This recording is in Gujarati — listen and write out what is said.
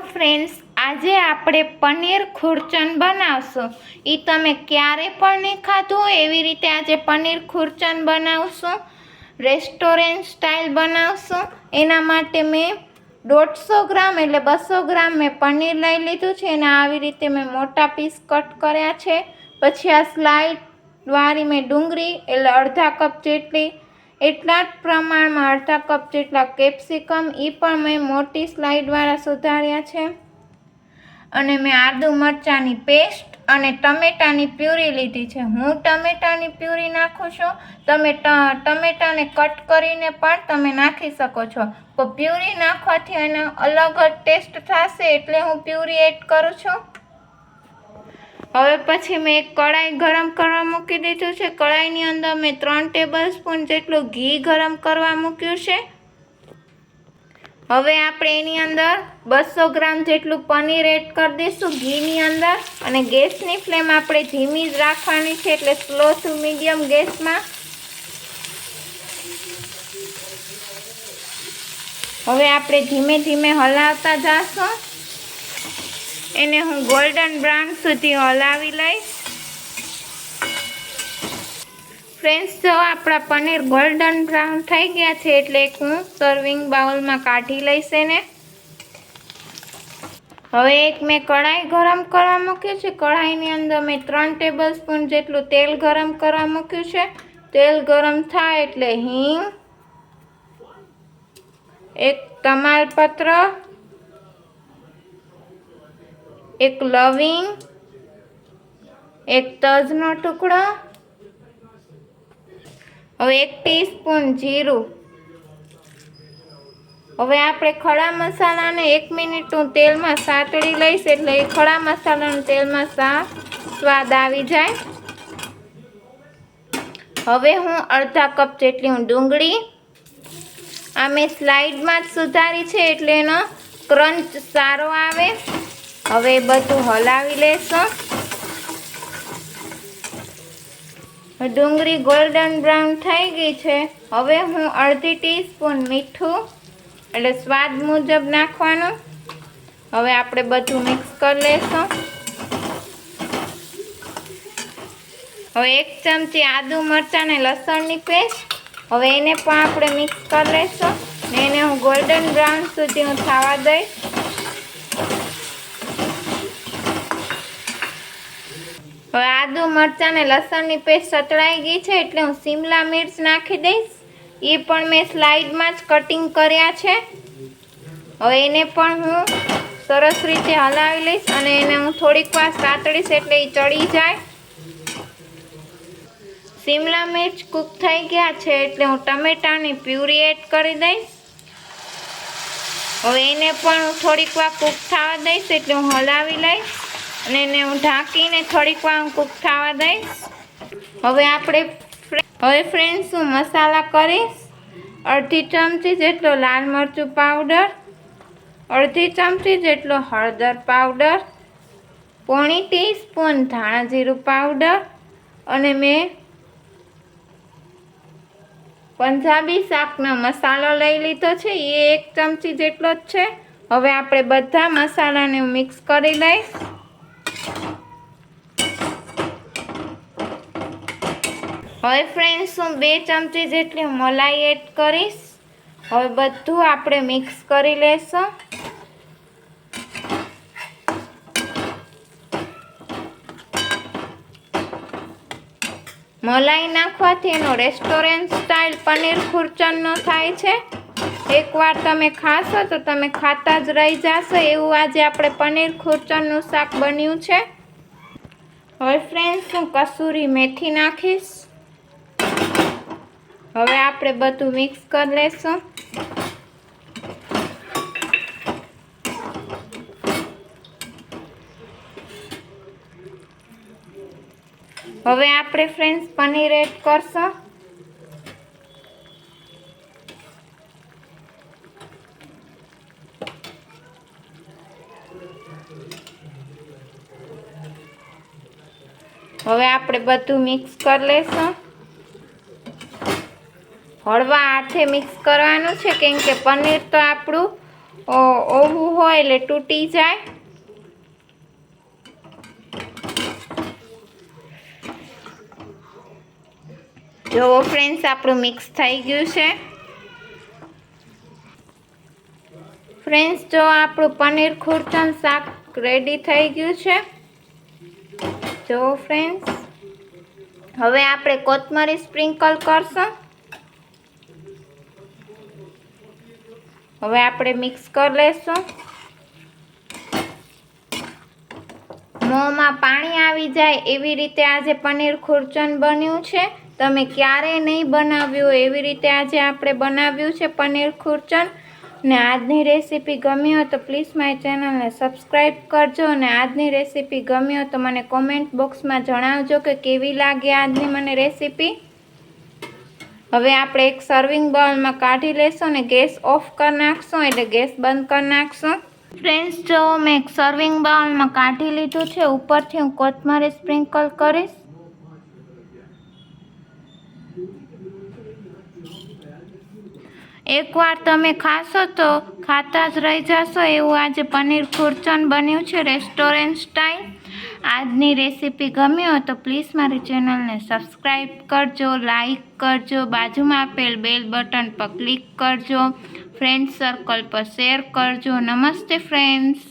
ફ્રેન્ડ્સ આજે આપણે પનીર ખુરચન બનાવશું. એ તમે ક્યારે પણ નહીં ખાધું એવી રીતે આજે પનીર ખુરચન બનાવશું. રેસ્ટોરન્ટ સ્ટાઇલ બનાવશું. એના માટે મેં દોઢસો ગ્રામ એટલે બસો ગ્રામ મેં પનીર લઈ લીધું છે. અને આવી રીતે મેં મોટા પીસ કટ કર્યા છે. પછી આ સ્લાઇડ વાળી મેં ડુંગળી એટલે અડધા કપ જેટલી એટલા જ પ્રમાણમાં અડધા કપ જેટલા કેપ્સિકમ એ પણ મેં મોટી સ્લાઇડવાળા સુધાર્યા છે. અને મેં આદુ મરચાંની પેસ્ટ અને ટમેટાની પ્યુરી લીધી છે. હું ટમેટાની પ્યુરી નાખું છું. તમે ટમેટાને કટ કરીને પણ તમે નાખી શકો છો. તો પ્યુરી નાખવાથી એનો અલગ જ ટેસ્ટ થશે એટલે હું પ્યુરી એડ કરું છું. હવે પછી મેં એક કડાઈ ગરમ કરવા મૂકી દીધું છે. કડાઈની અંદર મેં ત્રણ ટેબલ સ્પૂન જેટલું ઘી ગરમ કરવા મૂક્યું છે. હવે આપણે એની અંદર બસો ગ્રામ જેટલું પનીર એડ કરી દઈશું ઘીની અંદર. અને ગેસની ફ્લેમ આપણે ધીમી જ રાખવાની છે એટલે સ્લો ટુ મીડિયમ ગેસમાં. હવે આપણે ધીમે ધીમે હલાવતા જાશું. એને હું ગોલ્ડન બ્રાઉન સુધી હલાવી લઈશ. ફ્રેન્ડ્સ જો આપણા પનીર ગોલ્ડન બ્રાઉન થઈ ગયા છે એટલે હું સર્વિંગ બાઉલમાં કાઢી લઈશ એને. હવે એક મેં કઢાઈ ગરમ કરવા મૂક્યું છે. કઢાઈની અંદર મેં ત્રણ ટેબલ સ્પૂન જેટલું તેલ ગરમ કરવા મૂક્યું છે. તેલ ગરમ થાય એટલે હિંગ, એક તમાલપત્ર એક લવિંગ, એક તજનો ટુકડો, હવે એક ટીસ્પૂન જીરું. હવે આપણે ખડા મસાલાને એક મિનિટ હું તેલમાં સાતડી લઈશ એટલે એ ખડા મસાલાનું તેલમાં સાફ સ્વાદ આવી જાય. હવે હું અડધા કપ જેટલી હું ડુંગળી આ મેં સ્લાઇડમાં જ સુધારી છે એટલે એનો ક્રંચ સારો આવે. હવે બધું હલાવી લેશું. ડુંગળી ગોલ્ડન બ્રાઉન થઈ ગઈ છે. હવે હું અડધી ટીસ્પૂન મીઠું એટલે સ્વાદ મુજબ નાખવાનું. હવે આપણે બધું મિક્સ કરી લેશું. હવે એક ચમચી આદુ મરચાં અને લસણની પેસ્ટ. હવે એને પણ આપણે મિક્સ કરી લેશું. ને એને હું ગોલ્ડન બ્રાઉન સુધી હું થવા દઈશ. હવે આદુ મરચાં ને લસણની પેસ્ટ સતળાઈ ગઈ છે એટલે હું શિમલા મિર્ચ નાખી દઈશ. એ પણ મેં સ્લાઇડમાં જ કટિંગ કર્યા છે. હવે એને પણ હું સરસ રીતે હલાવી લઈશ અને એને હું થોડીક વાર સાતળીશ એટલે એ ચડી જાય. શિમલા મિર્ચ કૂક થઈ ગયા છે એટલે હું ટમેટાની પ્યુરી એડ કરી દઈશ. હવે એને પણ હું થોડીક વાર કૂક થવા દઈશ એટલે હું હલાવી લઈશ. અને એને હું ઢાંકીને થોડીક વાર હું કૂક થવા દઈશ. હવે આપણે હવે ફ્રેન્ડ્સ હું મસાલા કરીશ. અડધી ચમચી જેટલો લાલ મરચું પાવડર અડધી ચમચી જેટલો હળદર પાવડર પોણી ટીસ્પૂન ધાણા જીરું પાવડર અને મેં પંજાબી શાકનો મસાલો લઈ લીધો છે. એ એક ચમચી જેટલો જ છે. હવે આપણે બધા મસાલાને હું મિક્સ કરી લઈશ. હવે ફ્રેન્ડ્સ હું બે ચમચી જેટલી મલાઈ એડ કરીશ. હવે બધું આપણે મિક્સ કરી લેશું. મલાઈ નાખવાથી એનો રેસ્ટોરન્ટ સ્ટાઇલ પનીર ખુરચનનો થાય છે. એકવાર તમે ખાશો તો તમે ખાતા જ રહી જશો. એવું આજે આપણે પનીર ખુરચનનું શાક બન્યું છે. હવે ફ્રેન્ડ્સ હું કસૂરી મેથી નાખીશ. હવે આપણે બધું મિક્સ કરી લેશું. હવે આપણે ફ્રેન્ડ્સ પનીર એડ કરશું. હવે આપણે બધું મિક્સ કરી લેશું. હળવા હાથે મિક્સ કરવાનું છે, કેમ કે પનીર તો આપણું ઓવું હોય એટલે તૂટી જાય. જુઓ ફ્રેન્ડ્સ આપણું મિક્સ થઈ ગયું છે. ફ્રેન્ડ્સ જો આપણું પનીર ખુરચન શાક રેડી થઈ ગયું છે. જો ફ્રેન્ડ્સ હવે આપણે કોથમરી સ્પ્રિંકલ કરશું. હવે આપણે મિક્સ કરી લેશું. મોંમાં પાણી આવી જાય એવી રીતે આજે પનીર ખુરચન બન્યું છે. તમે ક્યારેય નહીં બનાવ્યું એવી રીતે આજે આપણે બનાવ્યું છે પનીર ખુરચન. ને આજની રેસીપી ગમી હોય તો પ્લીઝ મારી ચેનલને સબસ્ક્રાઈબ કરજો અને આજની રેસીપી ગમી હોય તો મને કોમેન્ટ બોક્સમાં જણાવજો કે કેવી લાગે આજની મને રેસીપી. હવે આપણે એક સર્વિંગ બાઉલમાં કાઢી લેશું અને ગેસ ઓફ કરી નાખશું, એટલે ગેસ બંધ કરી નાખશું. ફ્રેન્ડ્સ જો મેં એક સર્વિંગ બાઉલમાં કાઢી લીધું છે, ઉપરથી હું કોથમરી સ્પ્રિંકલ કરીશ. એકવાર તમે ખાશો તો ખાતા જ રહી જશો, એવું આજે પનીર ખુરચન બન્યું છે રેસ્ટોરન્ટ સ્ટાઇલ આજની રેસીપી ગમી હોય તો પ્લીઝ મારી ચેનલને સબસ્ક્રાઈબ કરજો લાઈક કરજો, બાજુમાં આપેલ બેલ બટન પર ક્લિક કરજો ફ્રેન્ડ સર્કલ પર શેર કરજો. નમસ્તે ફ્રેન્ડ્સ